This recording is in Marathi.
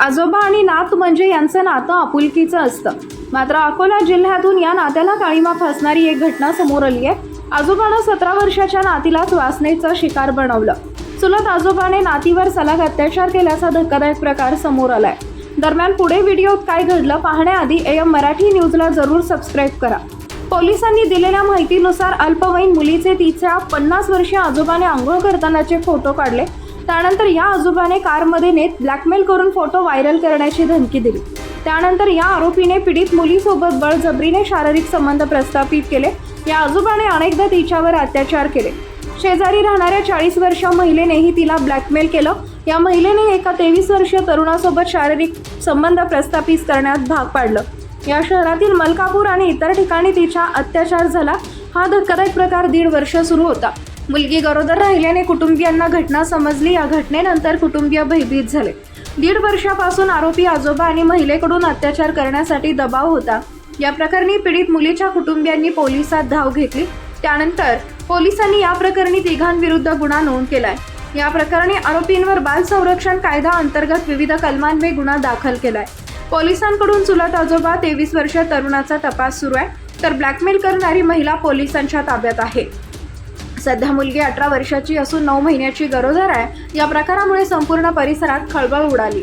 आजोबा आणि नात म्हणजे यांचं नातं आपुलकीचं असतं. मात्र अकोला जिल्ह्यातून या नात्याला काळीमा फासणारी एक घटना समोर आली आहे. आजोबानं सतरा वर्षाच्या नातीलाच वासनेचं शिकार बनवलं. चुलत आजोबाने नातीवर सलग अत्याचार केल्याचा धक्कादायक प्रकार समोर आलाय. दरम्यान पुढे व्हिडिओत काय घडलं पाहण्याआधी एम मराठी न्यूजला जरूर सबस्क्राईब करा. पोलिसांनी दिलेल्या माहितीनुसार अल्पवयीन मुलीचे तिच्या पन्नास वर्षीय आजोबाने आंघोळ करतानाचे फोटो काढले. त्यानंतर या आजोबाने कारमध्ये नेत ब्लॅकमेल करून फोटो व्हायरल करण्याची धमकी दिली. त्यानंतर या आरोपीने पीडित मुलीसोबत बळजबरीने शारीरिक संबंध प्रस्थापित केले. या आजोबाने अनेकदा तिच्यावर अत्याचार केले. शेजारी राहणाऱ्या चाळीस वर्ष महिलेनेही तिला ब्लॅकमेल केलं. या महिलेने एका तेवीस वर्षीय तरुणासोबत शारीरिक संबंध प्रस्थापित करण्यात भाग पाडलं. या शहरातील मलकापूर आणि इतर ठिकाणी तिचा अत्याचार झाला. हा धक्कादायक प्रकार दीड वर्ष सुरू होता. मुलगी गरोदर राहिल्याने कुटुंबियांना घटना समजली. या घटनेनंतर कुटुंबीय भयभीत झाले. दीड वर्षापासून आरोपी आजोबा आणि महिलेकडून अत्याचार करण्यासाठी दबाव होता. या प्रकरणी पीडित मुलीच्या कुटुंबियांनी पोलिसात धाव घेतली. त्यानंतर पोलिसांनी या प्रकरणी तिघांविरुद्ध गुन्हा नोंद केलाय. या प्रकरणी आरोपींवर बाल संरक्षण कायदा अंतर्गत विविध कलमांवे गुन्हा दाखल केलाय. पोलिसांकडून चुलत आजोबा तेवीस वर्ष तरुणाचा तपास सुरू आहे. तर ब्लॅकमेल करणारी महिला पोलिसांच्या ताब्यात आहे. सध्या मुलगी अठरा वर्षाची असून नऊ महिन्याची गरोदर आहे. या प्रकारामुळे संपूर्ण परिसरात खळबळ उडाली.